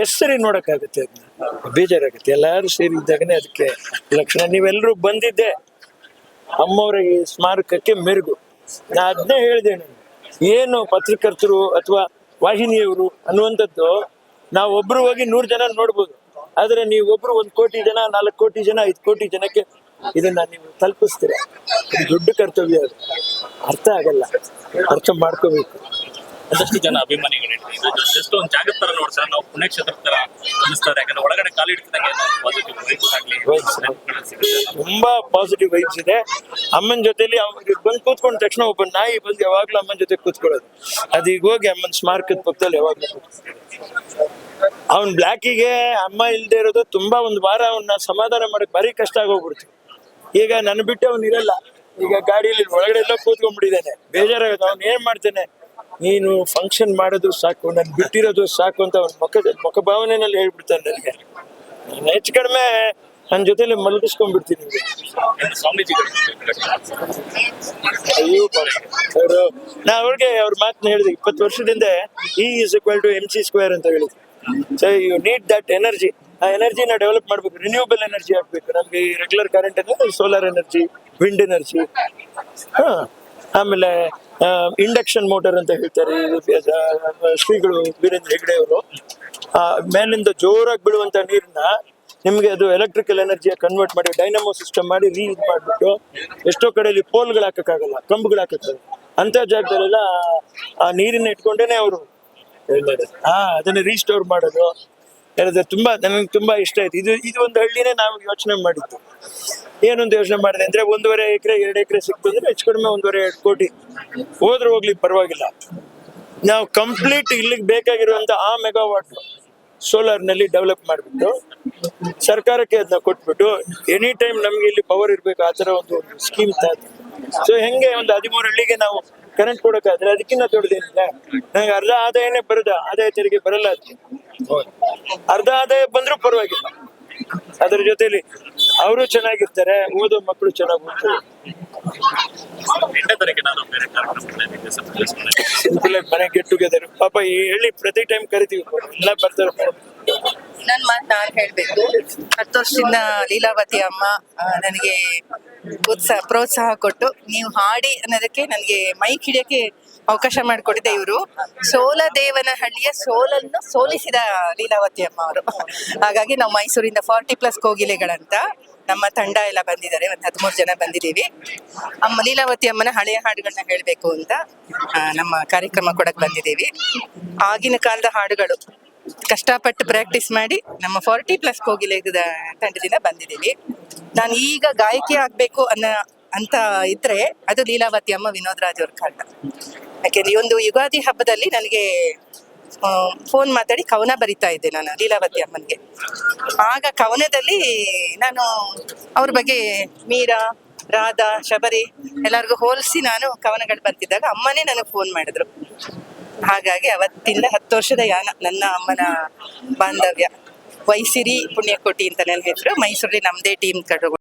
ಎಷ್ಟು ಸರಿ ನೋಡಕ್ಕಾಗುತ್ತೆ ಅದನ್ನ ಬೇಜಾರಾಗುತ್ತೆ. ಎಲ್ಲಾರು ಸೇರಿದ್ದಾಗನೇ ಅದಕ್ಕೆ ಲಕ್ಷಣ. ನೀವೆಲ್ಲರೂ ಬಂದಿದ್ದೆ. ಅಮ್ಮವರ ಈ ಸ್ಮಾರಕಕ್ಕೆ ಮೆರುಗು. ನಾ ಅದನ್ನೇ ಹೇಳಿದೆ ನಾನು ಏನು ಪತ್ರಕರ್ತರು ಅಥವಾ ವಾಹಿನಿಯವರು ಅನ್ನುವಂಥದ್ದು ನಾವು ಒಬ್ರು ಹೋಗಿ ನೂರು ಜನ ನೋಡ್ಬೋದು. ಆದ್ರೆ ನೀವು ಒಬ್ರು ಒಂದು ಕೋಟಿ ಜನ, ನಾಲ್ಕು ಕೋಟಿ ಜನ, ಐದು ಕೋಟಿ ಜನಕ್ಕೆ ಇದನ್ನ ನೀವು ತಲುಪಿಸ್ತೀರ. ದೊಡ್ಡ ಕರ್ತವ್ಯ ಅದು. ಅರ್ಥ ಆಗಲ್ಲ. ಅರ್ಥ ಮಾಡ್ಕೋಬೇಕು. ಒಂದಷ್ಟು ಜನ ಅಭಿಮಾನಿಗಳು ಇದು ಜಸ್ಟ್ ಒಂದು ಜಾಗದ ತರ ನೋಡ್ತಾರೆ ನಾವು ಪುಣ್ಯಕ್ಷೇತ್ರ ತರ ಅನಿಸ್ತಾರೆ ಯಾಕಂದ್ರೆ ಒಳಗಡೆ ಕಾಲು ಪಾಸಿಟಿವ್ ವೈಬ್ಸ್ ಆಗ್ಲಿ. ತುಂಬಾ ಪಾಸಿಟಿವ್ ವೈಬ್ಸ್ ಇದೆ. ಅಮ್ಮನ ಜೊತೆಲಿ ಅವ್ರಿಗೆ ಬಂದು ಕೂತ್ಕೊಂಡ ತಕ್ಷಣ ಒಬ್ಬ ನಾಯಿ ಬಂದು ಯಾವಾಗ್ಲೂ ಅಮ್ಮನ ಜೊತೆ ಕೂತ್ಕೊಳ್ಳೋದು. ಅದೀಗ ಹೋಗಿ ಅಮ್ಮನ ಸ್ಮಾರಕದ ಪಕ್ಕದಲ್ಲಿ ಯಾವಾಗ್ಲೂ ಅವ್ನ್ ಬ್ಲ್ಯಾಕಿಗೆ ಅಮ್ಮ ಇಲ್ದೇ ಇರೋದು ತುಂಬಾ ಒಂದು ವಾರ ಅವನ್ನ ಸಮಾಧಾನ ಮಾಡಕ್ ಭಾರಿ ಕಷ್ಟ ಆಗೋಗ್ಬಿಡ್ತು ಈಗ ನನ್ನ ಬಿಟ್ಟು ಅವ್ನು ಇರಲ್ಲ. ಈಗ ಗಾಡಿಯಲ್ಲಿ ಒಳಗಡೆ ಎಲ್ಲ ಕೂತ್ಕೊಂಡ್ಬಿಟ್ಟಿದ್ದಾನೆ. ಬೇಜಾರಾಗುತ್ತೆ. ಅವ್ನು ಏನ್ ಮಾಡ್ತಾನೆ? ನೀನು ಫಂಕ್ಷನ್ ಮಾಡೋದು ಸಾಕು ನನ್ ಬಿಟ್ಟಿರೋದು ಸಾಕು ಅಂತ ಅವ್ನ ಮುಖ ಮುಖ ಭಾವನೆನಲ್ಲಿ ಹೇಳ್ಬಿಡ್ತಾನೆ ನನಗೆ. ನಾನು ಹೆಚ್ಚು ಕಡಿಮೆ ನನ್ನ ಜೊತೆಲಿ ಮಲಗಿಸ್ಕೊಂಡ್ಬಿಡ್ತೀನಿ ಅಯ್ಯೋ ಅವರು ನಾ ಅವ್ರಿಗೆ ಅವ್ರ ಮಾತನ್ನ ಹೇಳಿದೆ ಇಪ್ಪತ್ತು ವರ್ಷದಿಂದ E is equal to M C square ಅಂತ ಹೇಳಿದ್ರು so you need that energy ಆ ಎನರ್ಜಿನ ಡೆವಲಪ್ ಮಾಡ್ಬೇಕು. ರಿನ್ಯೂಬಲ್ ಎನರ್ಜಿ ಆಗ್ಬೇಕು. ನಮ್ಗೆ ರೆಗ್ಯುಲರ್ ಕರೆಂಟ್ ಅಂದ್ರೆ ಸೋಲಾರ್ ಎನರ್ಜಿ ವಿಂಡ್ ಎನರ್ಜಿ ಹಾ. ಆಮೇಲೆ ಇಂಡಕ್ಷನ್ ಮೋಟರ್ ಅಂತ ಹೇಳ್ತಾರೆ ಶ್ರೀಗಳು ವೀರೇಂದ್ರ ಹೆಗ್ಡೆ ಅವರು. ಆ, ಮೇಲಿಂದ ಜೋರಾಗಿ ಬೀಳುವಂತ ನೀರನ್ನ ನಿಮ್ಗೆ ಅದು ಎಲೆಕ್ಟ್ರಿಕಲ್ ಎನರ್ಜಿಯ ಕನ್ವರ್ಟ್ ಮಾಡಿ ಡೈನಮೋ ಸಿಸ್ಟಮ್ ಮಾಡಿ ರೀಯೂಸ್ ಮಾಡ್ಬಿಟ್ಟು ಎಷ್ಟೋ ಕಡೆಯಲ್ಲಿ ಪೋಲ್ಗಳು ಹಾಕಕ್ಕಾಗಲ್ಲ, ಕಂಬಗಳು ಹಾಕಕ್ಕಾಗಲ್ಲ. ಅಂತ ಜಾಗದಲ್ಲೆಲ್ಲ, ಆ, ನೀರಿನ ಇಟ್ಕೊಂಡೇನೆ ಅವರು ಹಾ ಅದನ್ನ ರೀಸ್ಟೋರ್ ಮಾಡೋದು. ಹೇಳಿದ್ರೆ ತುಂಬಾ, ನನಗೆ ತುಂಬಾ ಇಷ್ಟ ಆಯ್ತು. ಇದು ಇದು ಒಂದು ಹಳ್ಳಿನೇ ನಾವು ಯೋಚನೆ ಮಾಡಿದ್ದು. ಏನೊಂದು ಯೋಚನೆ ಮಾಡಿದೆ ಅಂದ್ರೆ ಒಂದೂವರೆ ಎಕರೆ, ಎರಡು ಎಕರೆ ಸಿಕ್ತಂದ್ರೆ ಹೆಚ್ಚು ಕಡಿಮೆ ಒಂದೂವರೆ ಎರಡು ಕೋಟಿ. ಹೋದ್ರೆ ಹೋಗ್ಲಿ, ಪರವಾಗಿಲ್ಲ. ನಾವು ಕಂಪ್ಲೀಟ್ ಇಲ್ಲಿಗೆ ಬೇಕಾಗಿರುವಂತ ಆ ಮೆಗಾವಾಟ್ ಸೋಲಾರ್ನಲ್ಲಿ ಡೆವಲಪ್ ಮಾಡಿಬಿಟ್ಟು, ಸರ್ಕಾರಕ್ಕೆ ಅದನ್ನ ಕೊಟ್ಬಿಟ್ಟು ಎನಿ ಟೈಮ್ ನಮ್ಗೆ ಇಲ್ಲಿ ಪವರ್ ಇರ್ಬೇಕು, ಆ ತರ ಒಂದು ಸ್ಕೀಮ್ ಸೊ ಹೆಂಗೆ ಒಂದು ಹದಿಮೂರು ಹಳ್ಳಿಗೆ ನಾವು ಕರೆಂಟ್ ಕೊಡೋಕ್ಕಾದ್ರೆ ಅದಕ್ಕಿಂತ ದೊಡ್ಡದೇನಿಲ್ಲ. ನಂಗೆ ಅರ್ಧ ಆದಾಯನೇ ಬರೋದ, ಆದಾಯ ತೆರಿಗೆ ಬರಲ್ಲ ಅದಕ್ಕೆ ಅರ್ಧ ಆದಾಯ ಬಂದ್ರೂ ಪರವಾಗಿಲ್ಲ. ಅದರ ಜೊತೆಲಿ ಅವರು ಚೆನ್ನಾಗಿರ್ತಾರೆ ಓದೋ ಮಕ್ಕಳು ಚೆನ್ನಾಗಿ ಓದ್ತಾರೆ. ಮನೆ ಗೆಟ್ ಟುಗೆದರ್ ಪಾಪ ಹೇಳಿ ಹಳ್ಳಿ ಪ್ರತಿ ಟೈಮ್ ಕರಿತೀವಿ. ಎಲ್ಲ ಬರ್ತಾರೆ. ನನ್ ಮಾತು ನಾನು ಹೇಳ್ಬೇಕು. ಹತ್ತು ವರ್ಷದಿಂದ ಲೀಲಾವತಿ ಅಮ್ಮ ನನಗೆ ಉತ್ಸಾಹ ಪ್ರೋತ್ಸಾಹ ಕೊಟ್ಟು ನೀವು ಹಾಡಿ ಅನ್ನೋದಕ್ಕೆ ನನಗೆ ಮೈಕ್ ಹಿಡಿಯಕ್ಕೆ ಅವಕಾಶ ಮಾಡಿಕೊಟ್ಟಿದೆ ಇವರು. ಸೋಲದೇವನ ಹಳ್ಳಿಯ ಸೋಲನ್ನು ಸೋಲಿಸಿದ ಲೀಲಾವತಿ ಅಮ್ಮ ಅವರು ಹಾಗಾಗಿ ನಾವು ಮೈಸೂರಿಂದ ಫಾರ್ಟಿ ಪ್ಲಸ್ ಕೋಗಿಲೆಗಳಂತ ನಮ್ಮ ತಂಡ ಎಲ್ಲ ಬಂದಿದ್ದಾರೆ. ಒಂದು ಹದಿಮೂರು ಜನ ಬಂದಿದ್ದೀವಿ. ಅಮ್ಮ, ಲೀಲಾವತಿ ಅಮ್ಮನ ಹಳೆಯ ಹಾಡುಗಳನ್ನ ಹೇಳಬೇಕು ಅಂತ ನಮ್ಮ ಕಾರ್ಯಕ್ರಮ ಕೊಡಕ್ ಬಂದಿದ್ದೀವಿ. ಆಗಿನ ಕಾಲದ ಹಾಡುಗಳು ಕಷ್ಟಪಟ್ಟು ಪ್ರಾಕ್ಟೀಸ್ ಮಾಡಿ ನಮ್ಮ ಫಾರ್ಟಿ ಪ್ಲಸ್ ಕೋಗಿಲೆ ತಂಡದಿಂದ ಬಂದಿದ್ದೀವಿ. ನಾನು ಈಗ ಗಾಯಕಿ ಆಗ್ಬೇಕು ಅನ್ನೋ ಅಂತ ಇದ್ರೆ ಅದು ಲೀಲಾವತಿ ಅಮ್ಮ ವಿನೋದ್ ರಾಜ್ ಅವ್ರ ಕಾರಣ ಯಾಕೆಂದ್ರೆ ಈ ಒಂದು ಯುಗಾದಿ ಹಬ್ಬದಲ್ಲಿ ನನಗೆ ಫೋನ್ ಮಾತಾಡಿ ಕವನ ಬರಿತಾ ಇದ್ದೆ ನಾನು ಲೀಲಾವತಿ ಅಮ್ಮನಿಗೆ. ಆಗ ಕವನದಲ್ಲಿ ನಾನು ಅವ್ರ ಬಗ್ಗೆ ಮೀರಾ, ರಾಧಾ, ಶಬರಿ ಎಲ್ಲರಿಗೂ ಹೋಲಿಸಿ ನಾನು ಕವನಗಳು ಬರ್ತಿದ್ದಾಗ ಅಮ್ಮನೇ ನನಗೆ ಫೋನ್ ಮಾಡಿದ್ರು. ಹಾಗಾಗಿ ಅವತ್ತಿಂದ ಹತ್ತು ವರ್ಷದ ಯಾನ, ನನ್ನ ಅಮ್ಮನ ಬಾಂಧವ್ಯ. ವೈಸಿರಿ ಪುಣ್ಯಕೋಟಿ ಅಂತ ನನ್ನ ಹೆಸರು ಮೈಸೂರಲ್ಲಿ ನಮ್ಮದೇ ಟೀಮ್ ಕಡೆ